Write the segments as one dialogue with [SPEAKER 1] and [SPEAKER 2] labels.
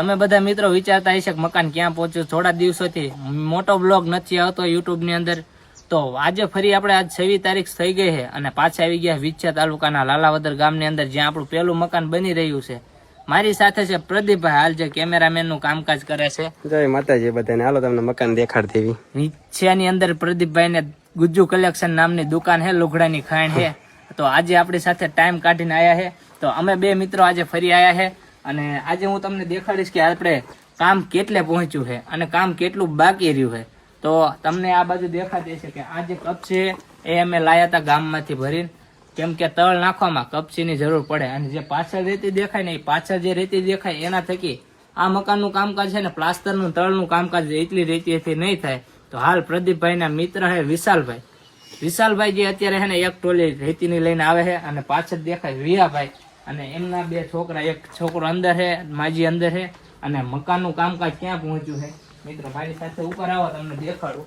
[SPEAKER 1] તમે બધા મિત્રો વિચારતા હશે કે મકાન ક્યાં પહોંચ્યું? થોડા દિવસોથી મોટો બ્લોગ નથી આવતો યુટ્યુબની અંદર. તો આજે ફરી આપણે આજ છવ્વીસ તારીખ થઈ ગઈ છે અને પાછા આવી ગયા વિચ્છા તાલુકાના લાલાવદર ગામની અંદર જ્યાં આપણું પહેલું મકાન બની રહ્યું છે. મારી સાથે છે પ્રદીપભાઈ હાલ જે કેમેરામેનનું કામકાજ કરે છે.
[SPEAKER 2] જય માતાજી બધાને. હાલો તમને મકાન દેખાડ દેવી
[SPEAKER 1] વિચ્છાની અંદર પ્રદીપભાઈ ને ગુજ્જુ કલેક્શન નામની દુકાન છે લુગડાની ખાણ છે. તો આજે આપણી સાથે ટાઈમ કાઢીને આવ્યા છે. તો અમે બે મિત્રો આજે ફરી આવ્યા છે. અને આજે હું તમને દેખાડીશ કે આપણે કામ કેટલે પહોંચ્યું છે અને કામ કેટલું બાકી રહ્યું છે. તો તમને આ બાજુ દેખાતી છે કે આ જે કપ છે એ અમે લાયા હતા ગામમાંથી ભરીને. કેમ કે તળ નાખવામાં કપચીની જરૂર પડે અને જે પાછળ રેતી દેખાય ને એ પાછળ જે રેતી દેખાય એના થકી આ મકાનનું કામકાજ છે ને પ્લાસ્ટરનું તળનું કામકાજ એટલી રેતીથી નહીં થાય. તો હાલ પ્રદીપભાઈના મિત્ર છે વિશાલભાઈ. વિશાલભાઈ જે અત્યારે છે ને એક ટોલી રેતીની લઈને આવે છે અને પાછળ દેખાય વિયાભાઈ અને એમના બે છોકરા, એક છોકરો અંદર છે, માજી અંદર છે, અને મકાનનું કામકાજ ક્યાં પહોંચ્યું છે? મિત્રો, મારી સાથે ઉપર આવો, તમને દેખાડું.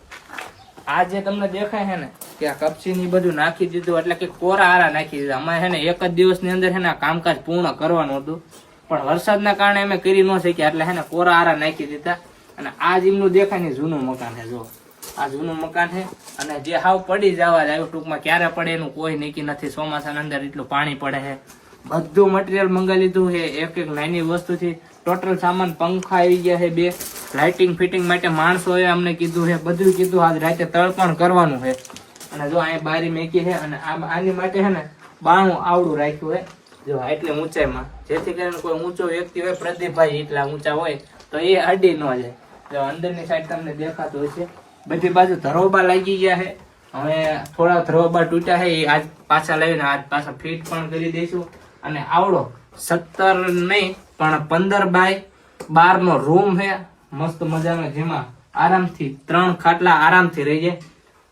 [SPEAKER 1] આ જે તમને દેખાય છે ને, કે આ કપચી ની બધું નાખી દીધું, એટલે કે કોરા આરા નાખી દીધા. અમે છે ને, એક જ દિવસની અંદર છે ને કામકાજ પૂર્ણ કરવાનું હતું. પણ વરસાદના કારણે અમે કરી ન શક્યા, એટલે છે ને, કોરા આરા નાખી દીધા. અને આ જેમનું દેખાય ને જૂનું મકાન છે, જો. આ જૂનું મકાન છે, અને જે હાવ પડી જવા જાય ટૂંકમાં, ક્યારે પડે એનું કોઈ નક્કી નથી. ચોમાસાની અંદર એટલું પાણી પડે છે. બધું મટીરિયલ મંગાવી લીધું છે. એક એક નાની વસ્તુથી ટોટલ સામાન પંખા આવી ગયા છે બે. લાઇટિંગ ફિટિંગ માટે માણસોએ અમને કીધું છે. બધું કીધું આજ રાતે તળપણ કરવાનું છે. અને જો અહીંયા બારી મેકી છે અને આની માટે છે ને બાણું આવડું રાખ્યું છે. જો એટલી ઊંચાઈમાં. જેથી કરીને કોઈ ઊંચો વ્યક્તિ હોય, પ્રદીપભાઈ એટલા ઊંચા હોય, તો એ અડી ન જાય. જો અંદરની સાઈડ તમને દેખાતું હોય છે. બધી બાજુ ધરોબા લાગી ગયા છે. હવે થોડા ધરોબા તૂટ્યા છે. એ આજ પાછા લાવીને આજ પાછા ફિટ પણ કરી દઈશું. અને આવડો સત્તર નહીં, પણ પંદર બાય બાર નો રૂમ છે. મસ્ત મજાનો, જેમાં આરામથી ત્રણ ખાટલા આરામથી રહી જાય.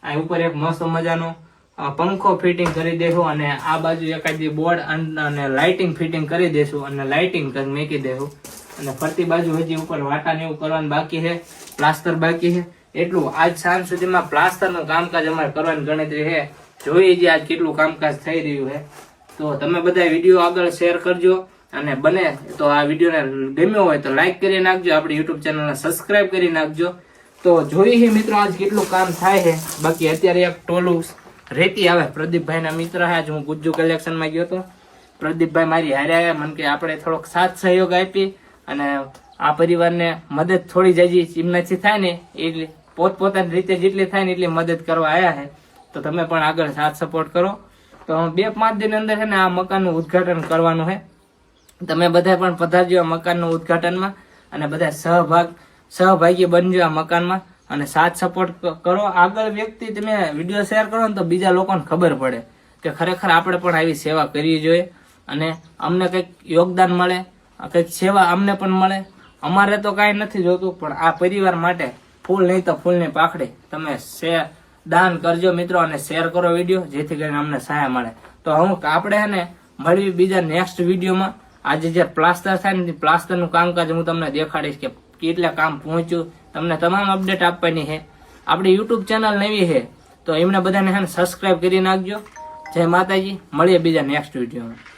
[SPEAKER 1] આ ઉપર એક મસ્ત મજાનો પંખો ફિટિંગ કરી દેશું અને આ બાજુ એકાદી બોર્ડ અને લાઇટિંગ ફિટિંગ કરી દેશું અને લાઇટિંગ મેકી દેશું અને ફરતી બાજુ હજી ઉપર વાટા ને એવું કરવાનું બાકી છે. પ્લાસ્ટર બાકી છે. એટલું આજ સાંજ સુધીમાં પ્લાસ્ટરનું કામકાજ અમારે કરવાની ગણતરી છે. જોઈએ જે આજ કેટલું કામકાજ થઈ રહ્યું છે. તો તમે બધા વીડિયો આગળ શેર કરજો અને બને તો આ વિડીયોને ગમ્યો હોય તો લાઈક કરી નાખજો, આપણી યુટ્યુબ ચેનલને સબસ્ક્રાઇબ કરી નાખજો. તો જોઈએ મિત્રો, આજ કેટલું કામ થાય છે બાકી અત્યારે એક ટોલું રેતી આવે. પ્રદીપભાઈના મિત્ર આજ હું ગુજ્જુ કલેક્શનમાં ગયો હતો. પ્રદીપભાઈ મારી હારે આવ્યા, મને કે આપણે થોડોક સાથ સહયોગ આપી અને આ પરિવારને મદદ થોડી જાજી એમનાથી થાય ને, એટલી પોતપોતાની રીતે જેટલી થાય ને એટલી મદદ કરવા આવ્યા છે તો તમે પણ આગળ સાથ સપોર્ટ કરો. તો બે પાંચ દિન અંદર છે ને આ મકાનનું ઉદ્ઘાટન કરવાનું છે. તમે બધા પણ પધારજો આ મકાનનું ઉદ્ઘાટનમાં અને બધા સહભાગ, સહભાગી બનજો આ મકાનમાં અને સાથ સપોર્ટ કરો. આગળ વ્યક્તિ તમે વીડિયો શેર કરો ને તો બીજા લોકોને ખબર પડે કે ખરેખર આપણે પણ આવી સેવા કરવી જોઈએ અને અમને કંઈક યોગદાન મળે, કંઈક સેવા અમને પણ મળે. અમારે તો કાંઈ નથી જોતું, પણ આ પરિવાર માટે ફૂલ નહીં તો ફૂલની પાખડી. તમે શેર દાન કરજો મિત્રો અને શેર કરો વીડિયો જેથી કરીને અમને સહાય મળે. તો હું આપણે હે ને મળવી બીજા નેક્સ્ટ વિડીયોમાં આજે જે પ્લાસ્ટર થાય ને પ્લાસ્ટરનું કામકાજ હું તમને દેખાડીશ કે કેટલા કામ પહોંચ્યું. તમને તમામ અપડેટ આપવાની છે. આપણી યુટ્યુબ ચેનલ નવી છે. તો એમને બધાને હે ને સબસ્ક્રાઇબ કરી નાખજો. જય માતાજી. મળીએ બીજા નેક્સ્ટ વિડીયોમાં